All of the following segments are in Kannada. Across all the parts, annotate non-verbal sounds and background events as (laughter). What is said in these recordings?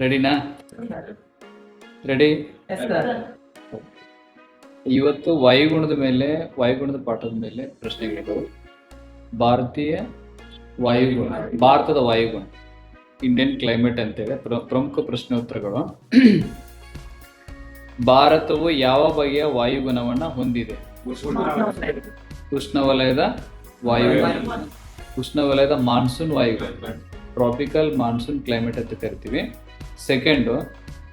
ರೆಡಿನಾ ರೆಡಿ ಇವತ್ತು ವಾಯುಗುಣದ ಮೇಲೆ ವಾಯುಗುಣದ ಪಾಠದ ಮೇಲೆ ಪ್ರಶ್ನೆಗಳಿದ್ದವು ಭಾರತೀಯ ವಾಯುಗುಣ ಭಾರತದ ವಾಯುಗುಣ ಇಂಡಿಯನ್ ಕ್ಲೈಮೇಟ್ ಅಂತೇಳಿ ಪ್ರ- ಪ್ರಮುಖ ಪ್ರಶ್ನೆ ಉತ್ತರಗಳು ಭಾರತವು ಯಾವ ಬಗೆಯ ವಾಯುಗುಣವನ್ನ ಹೊಂದಿದೆ? ಉಷ್ಣವಲಯದ ವಾಯುಗುಣ. ಉಷ್ಣವಲಯದ ಮಾನ್ಸೂನ್ ವಾಯುಗುಣ. ಟ್ರಾಪಿಕಲ್ ಮಾನ್ಸೂನ್ ಕ್ಲೈಮೇಟ್ ಅಂತ ಕರಿತೀವಿ. ಸೆಕೆಂಡು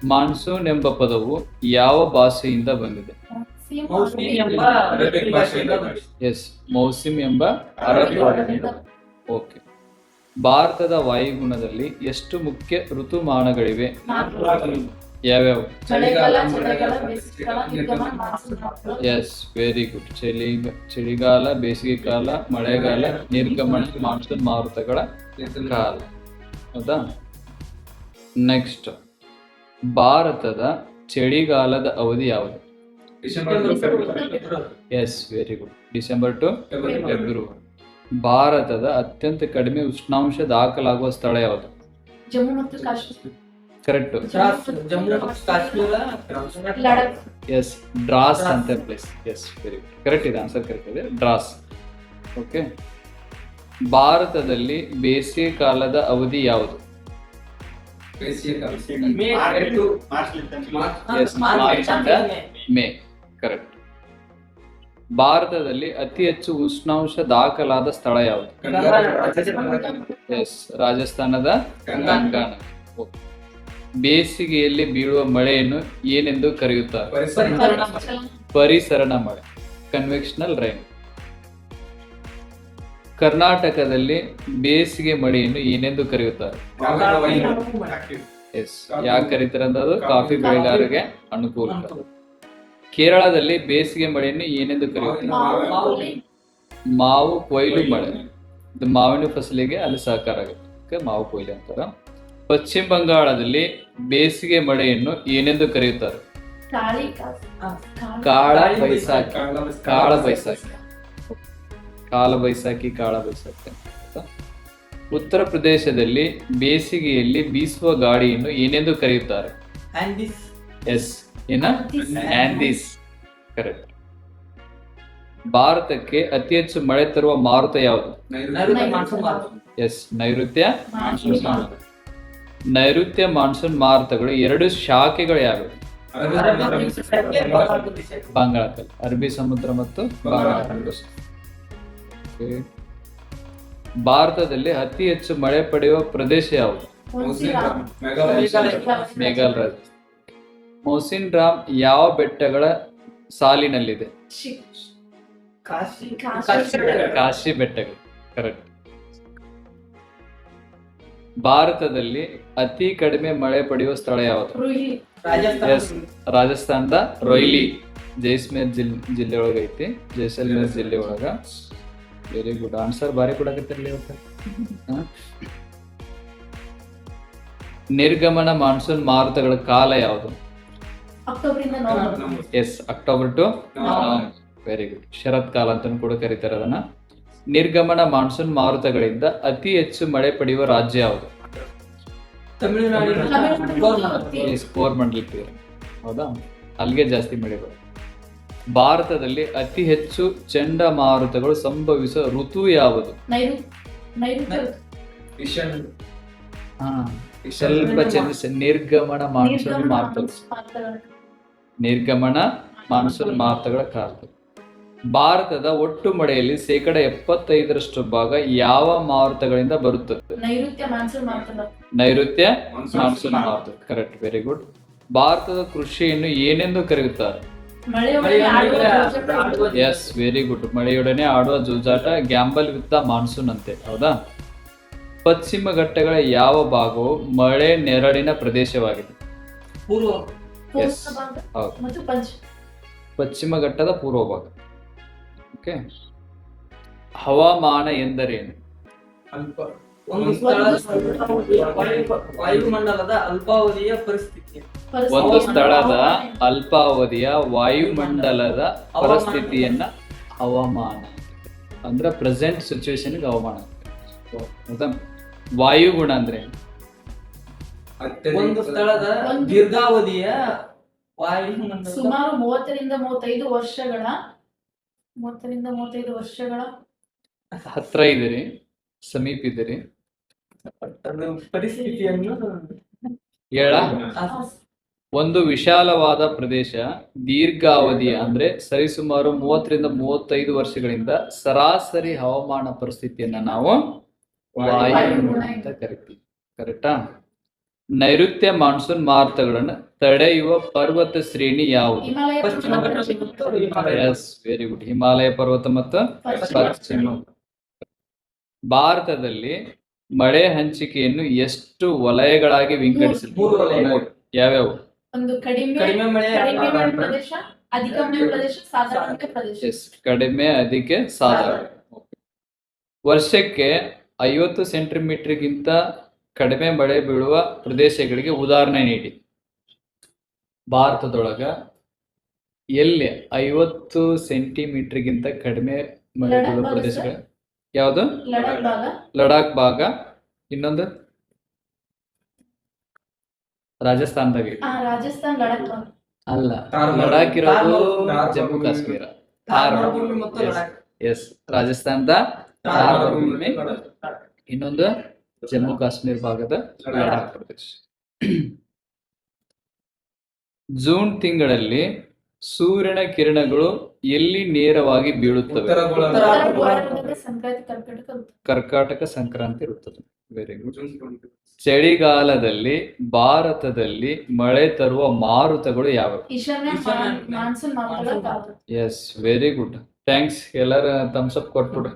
ಮಾನ್ಸೂನ್ ಎಂಬ ಪದವು ಯಾವ ಭಾಷೆಯಿಂದ ಬಂದಿದೆ? ಅರೇಬಿಕ್ ಭಾಷೆಯಿಂದ ಎಸ್ ಮೌಸಿಮ್ ಎಂಬ ಅರಬ್ ಓಕೆ ಭಾರತದ ವಾಯುಗುಣದಲ್ಲಿ ಎಷ್ಟು ಮುಖ್ಯ ಋತುಮಾನಗಳಿವೆ? ಯಾವ್ಯಾವ. ಎಸ್ ವೆರಿ ಗುಡ್ ಚಳಿ ಚಳಿಗಾಲ ಬೇಸಿಗೆ ಕಾಲ ಮಳೆಗಾಲ ನಿರ್ಗಮನ ಮಾನ್ಸೂನ್ ಮಾರುತಗಳ ಕಾಲ. ಹೌದಾ? ನೆಕ್ಸ್ಟ್ ಭಾರತದ ಚಳಿಗಾಲದ ಅವಧಿ ಯಾವುದು? December to February. Yes very good December to February. ಭಾರತದ ಅತ್ಯಂತ ಕಡಿಮೆ ಉಷ್ಣಾಂಶ ದಾಖಲಾಗುವ ಸ್ಥಳ ಯಾವುದು? ಜಮ್ಮು ಮತ್ತು ಕಾಶ್ಮೀರ. ಕರೆಕ್ಟ್ ಜಮ್ಮು ಮತ್ತು ಕಾಶ್ಮೀರ ಲಡಾಖ್. ಎಸ್ ಡ್ರಾಸ್ ಅಂತ place yes very good correct ಇದೆ ಆನ್ಸರ್ ಕರೆಕ್ಟ್ ಇದೆ. ಡ್ರಾಸ್. ಓಕೆ ಭಾರತದಲ್ಲಿ ಬೇಸಿಗೆ ಕಾಲದ ಅವಧಿ ಯಾವುದು. ಮೇ ಕರೆಕ್ಟ್ ಭಾರತದಲ್ಲಿ ಅತಿ ಹೆಚ್ಚು ಉಷ್ಣಾಂಶ ದಾಖಲಾದ ಸ್ಥಳ ಯಾವುದು? ಎಸ್ ರಾಜಸ್ಥಾನದ Okay. ಬೇಸಿಗೆಯಲ್ಲಿ ಬೀಳುವ ಮಳೆಯನ್ನು ಏನೆಂದು ಕರೆಯುತ್ತಾರೆ? ಪರಿಸರಣ ಮಳೆ. ಕನ್ವೆಕ್ಷನಲ್ ರೈನ್ ಕರ್ನಾಟಕದಲ್ಲಿ ಬೇಸಿಗೆ ಮಳೆಯನ್ನು ಏನೆಂದು ಕರೆಯುತ್ತಾರೆ? ಎಸ್ ಯಾಕೆ ಕರೀತಾರೆ ಅಂದ್ರೆ ಅದು? ಕಾಫಿ ಬೆಳೆಗಾರರಿಗೆ ಅನುಕೂಲ. ಕೇರಳದಲ್ಲಿ ಬೇಸಿಗೆ ಮಳೆಯನ್ನು ಏನೆಂದು ಕರೆಯುತ್ತಾರೆ? ಮಾವು ಕೊಯ್ಲು ಮಳೆ. ಇದು ಮಾವಿನ ಫಸಲಿಗೆ ಅಲ್ಲಿ ಸಹಕಾರ ಆಗುತ್ತೆ. ಮಾವು ಕೊಯ್ಲು ಅಂತಾರೆ. ಪಶ್ಚಿಮ ಬಂಗಾಳದಲ್ಲಿ ಬೇಸಿಗೆ ಮಳೆಯನ್ನು ಏನೆಂದು ಕರೆಯುತ್ತಾರೆ? ಕಾಳಿ. ಕಾಳ ಬೈಸಾಖಿ ಕಾಳ ಬೈಸಾಖಿ ಕಾಲ ಬೈಸಾಖಿ ಕಾಳ ಬೈಸಾಖಿ ಅಂತ. ಉತ್ತರ ಪ್ರದೇಶದಲ್ಲಿ ಬೇಸಿಗೆಯಲ್ಲಿ ಬೀಸುವ ಗಾಡಿಯನ್ನು ಏನೆಂದು ಕರೆಯುತ್ತಾರೆ ಎಸ್ ಏನ ಆಂದಿಸ್ ಕರೆಕ್ಟ್ ಭಾರತಕ್ಕೆ ಅತಿ ಹೆಚ್ಚು ಮಳೆ ತರುವ ಮಾರುತ ಯಾವುದು. ಎಸ್ ನೈಋತ್ಯ ನೈಋತ್ಯ ಮಾನ್ಸೂನ್ ಮಾರುತಗಳು ಎರಡು ಶಾಖೆಗಳು ಯಾವುವು ಬಾಂಗ್ಲಾದಲ್ಲಿ ಅರಬ್ಬಿ ಸಮುದ್ರ ಮತ್ತು ಬಂಗಾಳ. ಭಾರತದಲ್ಲಿ ಅತಿ ಹೆಚ್ಚು ಮಳೆ ಪಡೆಯುವ ಪ್ರದೇಶ ಯಾವುದು? ಮೇಘಾಲಯ. ಮೌಸಿನ್ ರಾಮ್ ಯಾವ ಬೆಟ್ಟಗಳ ಸಾಲಿನಲ್ಲಿದೆ? ಕಾಶಿ. ಬೆಟ್ಟಗಳು. ಕರೆಕ್ಟ್ ಭಾರತದಲ್ಲಿ ಅತಿ ಕಡಿಮೆ ಮಳೆ ಪಡೆಯುವ ಸ್ಥಳ ಯಾವುದು? ರಾಜಸ್ಥಾನ ರಾಜಸ್ಥಾನದ ರೊಯ್ಲಿ ಜೈಸ್ಮೇರ್ ಜಿಲ್ ಜಿಲ್ಲೆ ಒಳಗೈತಿ ಜೈಸಲ್ಮೇರ್ ಜಿಲ್ಲೆ ಒಳಗ ವೆರಿ ಗುಡ್ ಆನ್ಸರ್ ಬಾರಿ ಕೊಡಕತ್ತಿರ್ಲಿ ಇವತ್ತು? ನಿರ್ಗಮನ ಮಾನ್ಸೂನ್ ಮಾರುತಗಳ ಕಾಲ ಯಾವುದು? Yes October to very good ಶರತ್ ಕಾಲ ಅಂತ ಕೂಡ ಕರೀತಾರೆ ಅದನ್ನ. ನಿರ್ಗಮನ ಮಾನ್ಸೂನ್ ಮಾರುತಗಳಿಂದ ಅತಿ ಹೆಚ್ಚು ಮಳೆ ಪಡೆಯುವ ರಾಜ್ಯ ಯಾವುದು? ತಮಿಳುನಾಡು. ಹೌದಾ? ಅಲ್ಲಿಗೆ ಜಾಸ್ತಿ ಮಳೆ ಬರುತ್ತೆ. ಭಾರತದಲ್ಲಿ ಅತಿ ಹೆಚ್ಚು ಚಂಡಮಾರುತಗಳು ಸಂಭವಿಸುವ ಋತು ಯಾವುದು? ಹಾ ಸ್ವಲ್ಪ ಚಂದ ನಿರ್ಗಮನ ಮಾನ್ಸೂನ್ ನಿರ್ಗಮನ ಮಾರುತಗಳು. ನಿರ್ಗಮನ ಮಾನ್ಸೂನ್ ಮಾರುತಗಳ ಕಾಲ. ಭಾರತದ ಒಟ್ಟು ಮಳೆಯಲ್ಲಿ ಶೇಕಡ ಎಪ್ಪತ್ತೈದರಷ್ಟು ಭಾಗ ಯಾವ ಮಾರುತಗಳಿಂದ ಬರುತ್ತದೆ? ನೈಋತ್ಯ ಮಾನ್ಸೂನ್ ಮಾರುತಗಳು ನೈಋತ್ಯ ಮಾನ್ಸೂನ್ ಮಾರುತ ಕರೆಕ್ಟ್ ವೆರಿ ಗುಡ್ ಭಾರತದ ಕೃಷಿಯನ್ನು ಏನೆಂದು ಕರೆಯುತ್ತಾರೆ? ಎಸ್ ವೆರಿ ಗುಡ್ ಮಳೆಯೊಡನೆ ಆಡುವ ಜೂಜಾಟ ಗ್ಯಾಂಬಲ್ ವಿತ್ ಮಾನ್ಸೂನ್ ಅಂತೆ ಹೌದಾ? ಪಶ್ಚಿಮ ಘಟ್ಟಗಳ ಯಾವ ಭಾಗವು ಮಳೆ ನೆರಳಿನ ಪ್ರದೇಶವಾಗಿದೆ? ಪೂರ್ವ ಪೂರ್ವ ಭಾಗ ಹೌದು. ಮತ್ತು ಪಂಚ. ಪಶ್ಚಿಮ ಘಟ್ಟದ ಪೂರ್ವ ಭಾಗ. ಓಕೆ ಹವಾಮಾನ ಎಂದರೇನು? ಅಲ್ಪ ಒಂದು ವಾಯುಮಂಡಲದ ಅಲ್ಪಾವಧಿಯ ಪರಿಸ್ಥಿತಿ. ಒಂದು ಸ್ಥಳದ ಅಲ್ಪಾವಧಿಯ ವಾಯುಮಂಡಲದ ಪರಿಸ್ಥಿತಿಯನ್ನ ಹವಾಮಾನ ಅಂದ್ರೆ ಪ್ರೆಸೆಂಟ್ ಸಿಚುವೇಶನ್ ಹವಾಮಾನ ವಾಯುಗುಣ ಅಂದ್ರೆ? ಒಂದು ಸ್ಥಳದ ದೀರ್ಘಾವಧಿಯ ವಾಯುಮಂಡಲ ಸುಮಾರು ಮೂವತ್ತರಿಂದ ಮೂವತ್ತೈದು ವರ್ಷಗಳ ಮೂವತ್ತರಿಂದ ಮೂವತ್ತೈದು ವರ್ಷಗಳ ಹತ್ರ ಇದ್ದೀರಿ ಸಮೀಪ ಇದ್ದೀರಿ ಅದು ಪರಿಸ್ಥಿತಿಯನ್ನು ಹೇಳ. ಒಂದು ವಿಶಾಲವಾದ ಪ್ರದೇಶ ದೀರ್ಘಾವಧಿಯ ಅಂದ್ರೆ ಸರಿಸುಮಾರು ಮೂವತ್ತರಿಂದ ಮೂವತ್ತೈದು ವರ್ಷಗಳಿಂದ ಸರಾಸರಿ ಹವಾಮಾನ ಪರಿಸ್ಥಿತಿಯನ್ನ ನಾವು ವಾಯುಗುಣ ಅಂತ ಕರಿತೀವಿ. ಕರೆಕ್ಟಾ ನೈಋತ್ಯ ಮಾನ್ಸೂನ್ ಮಾರುತಗಳನ್ನು ತಡೆಯುವ ಪರ್ವತ ಶ್ರೇಣಿ ಯಾವುದು. ಎಸ್ ವೆರಿ ಗುಡ್ ಹಿಮಾಲಯ ಪರ್ವತ ಮತ್ತು ಪಶ್ಚಿಮ. ಭಾರತದಲ್ಲಿ ಮಳೆ ಹಂಚಿಕೆಯನ್ನು ಎಷ್ಟು ವಲಯಗಳಾಗಿ ವಿಂಗಡಿಸಿದ್ರು? ಮೂರು. ಯಾವ್ಯಾವು? ಒಂದು ಕಡಿಮೆ ಕಡಿಮೆ ಮಳೆ ಕಡಿಮೆ ಮಳೆ ಪ್ರದೇಶ ಅಧಿಕ ಮಳೆ ಪ್ರದೇಶ ಸಾಧಾರಣ ಮಳೆ ಪ್ರದೇಶ. ಎಸ್ ಕಡಿಮೆ ಅದಕ್ಕೆ ಸಾಧಾರಣ. ವರ್ಷಕ್ಕೆ ಐವತ್ತು ಸೆಂಟಿಮೀಟರ್ಗಿಂತ ಕಡಿಮೆ ಮಳೆ ಬೀಳುವ ಪ್ರದೇಶಗಳಿಗೆ ಉದಾಹರಣೆ ನೀಡಿ. ಭಾರತದೊಳಗ ಎಲ್ಲಿ ಐವತ್ತು ಸೆಂಟಿಮೀಟರ್ಗಿಂತ ಕಡಿಮೆ ಮಳೆ ಬೀಳುವ ಪ್ರದೇಶಗಳು? ಯಾವುದು? ಲಡಾಖ್ ಭಾಗ. ಲಡಾಖ್ ಭಾಗ. ಇನ್ನೊಂದು? ರಾಜಸ್ಥಾನದಾಗ. ರಾಜಸ್ಥಾನ್ ಲಡಾಖ್ ಅಲ್ಲ. ಲಡಾಖ್ ಇರೋದು ಜಮ್ಮು ಕಾಶ್ಮೀರ. ಎಸ್ ರಾಜಸ್ಥಾನದ ಇನ್ನೊಂದು ಜಮ್ಮು ಕಾಶ್ಮೀರ ಭಾಗದ ಲಡಾಖ್ ಪ್ರದೇಶ. (clears throat) ಜೂನ್ ತಿಂಗಳಲ್ಲಿ ಸೂರ್ಯನ ಕಿರಣಗಳು ಎಲ್ಲಿ ನೇರವಾಗಿ ಬೀಳುತ್ತವೆ? ಕರ್ಕಾಟಕ ಸಂಕ್ರಾಂತಿ ಇರುತ್ತದೆ ವೆರಿ ಗುಡ್ ಚಳಿಗಾಲದಲ್ಲಿ ಭಾರತದಲ್ಲಿ ಮಳೆ ತರುವ ಮಾರುತಗಳು ಯಾವ ಎಸ್ ವೆರಿ ಗುಡ್ ಥ್ಯಾಂಕ್ಸ್ ಎಲ್ಲರ ಥಮ್ಸ್ ಅಪ್ ಕೊಟ್ಬಿಡ್ರಿ